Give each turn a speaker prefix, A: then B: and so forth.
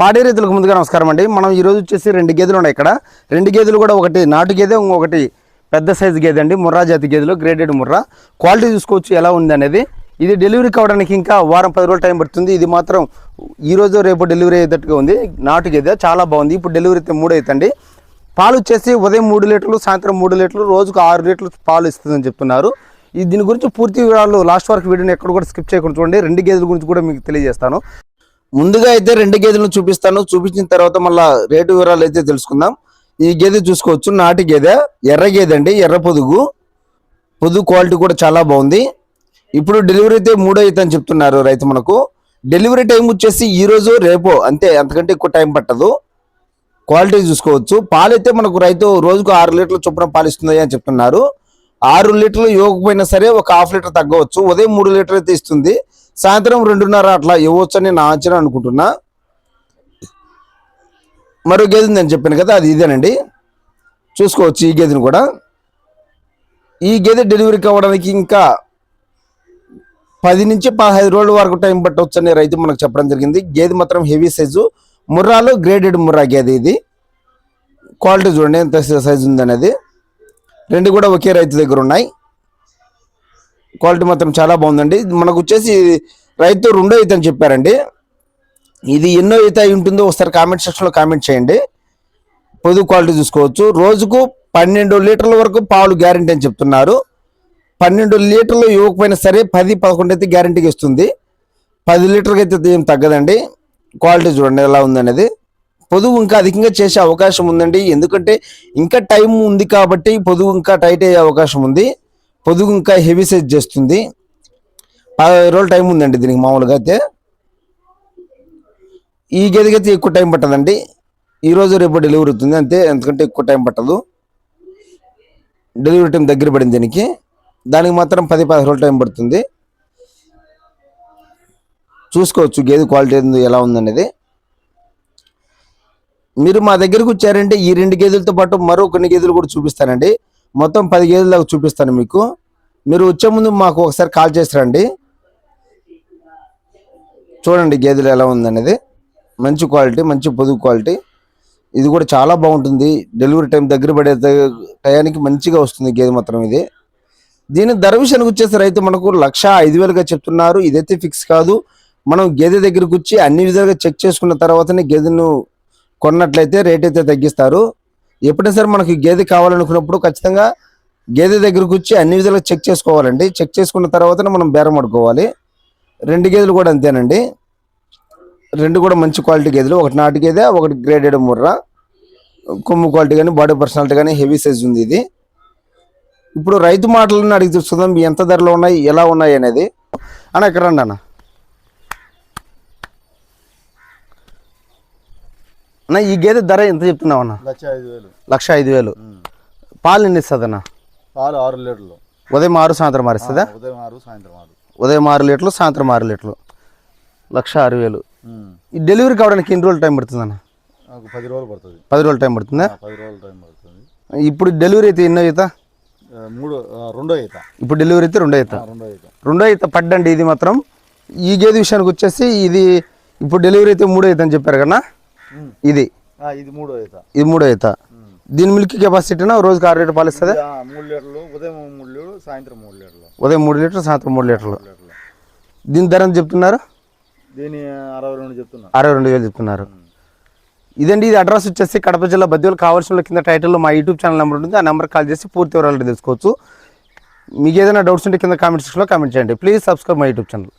A: పాడే రైతులకు ముందుగా నమస్కారం అండి. మనం ఈ రోజు వచ్చేసి రెండు గేదెలు ఉన్నాయి ఇక్కడ. రెండు గేదెలు కూడా ఒకటి నాటు గేదె ఇంకొకటి పెద్ద సైజు గేదె అండి. ముర్రా జాతి గేదెలు గ్రేడెడ్ ముర్రా. క్వాలిటీ చూసుకోవచ్చు ఎలా ఉంది అనేది ఇది డెలివరీ కావడానికి ఇంకా వారం పది రోజులు టైం పడుతుంది. ఇది మాత్రం ఈ రోజు రేపు డెలివరీ అయ్యేటట్టుగా ఉంది. నాటు గేదె చాలా బాగుంది. ఇప్పుడు డెలివరీ అయితే మూడు అవుతుంది పాలు వచ్చేసి ఉదయం మూడు లీటర్లు సాయంత్రం మూడు లీటర్లు రోజుకు ఆరు లీటర్లు పాలు ఇస్తుందని చెప్తున్నారు. ఈ దీని గురించి పూర్తి వివరాలు లాస్ట్ వరకు వీడియోని ఎక్కడ కూడా స్కిప్ చేయకుండా చూడండి. రెండు గేదెల గురించి కూడా మీకు తెలియజేస్తాను. ముందుగా అయితే రెండు గేదెలను చూపిస్తాను. చూపించిన తర్వాత మళ్ళా రేటు వివరాలు అయితే తెలుసుకుందాం. ఈ గేదె చూసుకోవచ్చు. నాటి గేదె ఎర్ర గేదె అండి ఎర్ర పొదుగు. పొదుగు క్వాలిటీ కూడా చాలా బాగుంది. ఇప్పుడు డెలివరీ అయితే మూడో అయితే అని చెప్తున్నారు రైతు మనకు. డెలివరీ టైం వచ్చేసి ఈ రోజు రేపు అంతే. అంతకంటే ఎక్కువ టైం పట్టదు. క్వాలిటీ చూసుకోవచ్చు. పాలు అయితే మనకు రైతు రోజుకు ఆరు లీటర్లు చొప్పున పాలు ఇస్తుంది అని చెప్తున్నారు. ఆరు లీటర్లు ఇవ్వకపోయినా సరే ఒక హాఫ్ లీటర్ తగ్గవచ్చు. ఉదయం మూడు లీటర్ అయితే ఇస్తుంది. సాయంత్రం రెండున్నర అట్లా ఇవ్వచ్చు అని నా అంచనా అనుకుంటున్నా. మరో గేదె ఉందని చెప్పాను కదా అది ఇదేనండి. చూసుకోవచ్చు ఈ గేదెని కూడా. ఈ గేదె డెలివరీ కావడానికి ఇంకా పది నుంచి పదహైదు రోజుల వరకు టైం పట్టవచ్చు అని రైతు మనకు చెప్పడం జరిగింది. గేదె మాత్రం హెవీ సైజు. ముర్రాలో గ్రేడెడ్ ముర్రా గేదె ఇది. క్వాలిటీ చూడండి ఎంత సైజు ఉందనేది. రెండు కూడా ఒకే రైతు దగ్గర ఉన్నాయి. క్వాలిటీ మాత్రం చాలా బాగుందండి. మనకు వచ్చేసి రైతు రెండో ఈత అని చెప్పారండి. ఇది ఎన్నో ఈత ఉంటుందో ఒకసారి కామెంట్ సెక్షన్లో కామెంట్ చేయండి. పొదుగు క్వాలిటీ చూసుకోవచ్చు. రోజుకు పన్నెండు లీటర్ల వరకు పాలు గ్యారంటీ అని చెప్తున్నారు. పన్నెండు లీటర్లు ఇవ్వకపోయినా సరే పది పదకొండు అయితే గ్యారంటీకి ఇస్తుంది పది లీటర్కి అయితే ఏం తగ్గదండి. క్వాలిటీ చూడండి ఎలా ఉందనేది. పొదుగు ఇంకా అధికంగా చేసే అవకాశం ఉందండి. ఎందుకంటే ఇంకా టైం ఉంది కాబట్టి పొదుగు ఇంకా టైట్ అయ్యే అవకాశం ఉంది. పొదుగు ఇంకా హెవీ సైజ్ చేస్తుంది. పదహైదు రోజులు టైం ఉందండి దీనికి మామూలుగా అయితే. ఈ గదికి అయితే ఎక్కువ టైం పట్టదండి. ఈ రోజు రేపు డెలివరీ అవుతుంది అంతే ఎందుకంటే ఎక్కువ టైం పట్టదు. డెలివరీ టైం దగ్గర పడింది దీనికి. దానికి మాత్రం పది పదహారు రోజులు టైం పడుతుంది. చూసుకోవచ్చు గేదె క్వాలిటీ ఏందో ఎలా ఉందనేది. మీరు మా దగ్గరకు వచ్చారంటే ఈ రెండు గేదెలతో పాటు మరో కొన్ని గేదెలు కూడా చూపిస్తానండి. మొత్తం పది గేదెల దాకా చూపిస్తాను మీకు. మీరు వచ్చే ముందు మాకు ఒకసారి కాల్ చేసి రండి. చూడండి గేదెలు ఎలా ఉందనేది. మంచి క్వాలిటీ మంచి పొదుగు క్వాలిటీ. ఇది కూడా చాలా బాగుంటుంది. డెలివరీ టైం దగ్గర పడే టయానికి మంచిగా వస్తుంది గేదె మాత్రం ఇది. దీని ధర విషయానికి వచ్చేసి రైతు మనకు లక్ష ఐదు వేలుగా చెప్తున్నారు. ఇదైతే ఫిక్స్ కాదు. మనం గేదె దగ్గరకు వచ్చి అన్ని విధాలుగా చెక్ చేసుకున్న తర్వాతనే గేదెను కొన్నట్లయితే రేట్ అయితే తగ్గిస్తారు. ఎప్పుడైనా సరే మనకి గేదె కావాలనుకున్నప్పుడు ఖచ్చితంగా గేదె దగ్గరకు వచ్చి అన్ని విధాలుగా చెక్ చేసుకోవాలండి. చెక్ చేసుకున్న తర్వాతనే మనం బేరం పడుకోవాలి రెండు గేదెలు కూడా అంతేనండి. రెండు కూడా మంచి క్వాలిటీ గేదెలు. ఒకటి నాటు గేదె ఒకటి గ్రేడెడ్ ముర్రా. కొమ్ము క్వాలిటీ కానీ బాడీ పర్సనాలిటీ కానీ హెవీ సైజ్ ఉంది ఇది. ఇప్పుడు రైతు మాటలను అడిగి చూస్తుందాం ఎంత ధరలో ఉన్నాయి ఎలా ఉన్నాయి అనేది. అన్న ఇక్కడ రండి అన్న. అన్న ఈ గేదె ధర ఎంత చెప్తున్నావు అన్న?
B: లక్ష ఐదు వేలు.
A: లక్ష ఐదు వేలు. పాలు ఎన్ని ఇస్తుంది అన్న?
B: పాలు ఆరు లీటర్లు.
A: ఉదయం ఆరు సాయంత్రం ఆరు ఇస్తుందా?
B: ఉదయం ఆరు సాయంత్రం ఆరు.
A: ఉదయం ఆరు లీటర్లు సాయంత్రం ఆరు లీటర్లు. లక్ష ఆరు వేలు. ఈ డెలివరీ కావడానికి ఎన్ని రోజులు టైం పడుతుంది అన్న?
B: పది రోజులు పడుతుంది.
A: పది రోజులు టైం పడుతుందా?
B: పది రోజులు టైం పడుతుంది.
A: ఇప్పుడు డెలివరీ అయితే ఎన్నో అవుతా
B: మూడు రెండో ఈత.
A: ఇప్పుడు డెలివరీ అయితే రెండో
B: రెండో ఈత.
A: రెండో అయితే పడ్డండి ఇది మాత్రం. ఈ గేదె విషయానికి వచ్చేసి ఇది ఇప్పుడు డెలివరీ అయితే మూడో అయితే అని చెప్పారు కన్నా
B: ఉమ్.
A: ఇది?
B: ఇది మూడో ఈత.
A: ఇది మూడో అయితే దీని మిల్క్ కెపాసిటీనా? రోజుకి ఆరు లీటర్ పాలు ఇస్తుందా
B: ఆ, మూడు లీటర్లు. ఉదయం మూడు లీటర్లు సాయంత్రం మూడు లీటర్లు.
A: ఉదయం మూడు లీటర్ సాయంత్రం మూడు లీటర్లు.
B: లీటర్లు.
A: దీని ధర ఎంత చెప్తున్నారు?
B: దీని అరవై రెండు చెప్తున్నా.
A: అరవై రెండు వేలు చెప్తున్నారు. ఇదండి ఇది అడ్రస్ వచ్చేసి కడప జిల్లా బద్యోలు కావాల్సిన కింద టైటిల్లో మా యూట్యూబ్ ఛానల్ నెంబర్ ఉంటుంది. ఆ నెంబర్ కాల్ చేసి పూర్తి వివరాలు తెలుసుకోవచ్చు. మీకు ఏదైనా డౌట్స్ ఉంటే కింద కామెంట్ సెక్షన్లో కామెంట్ చేయండి. Please subscribe my YouTube channel.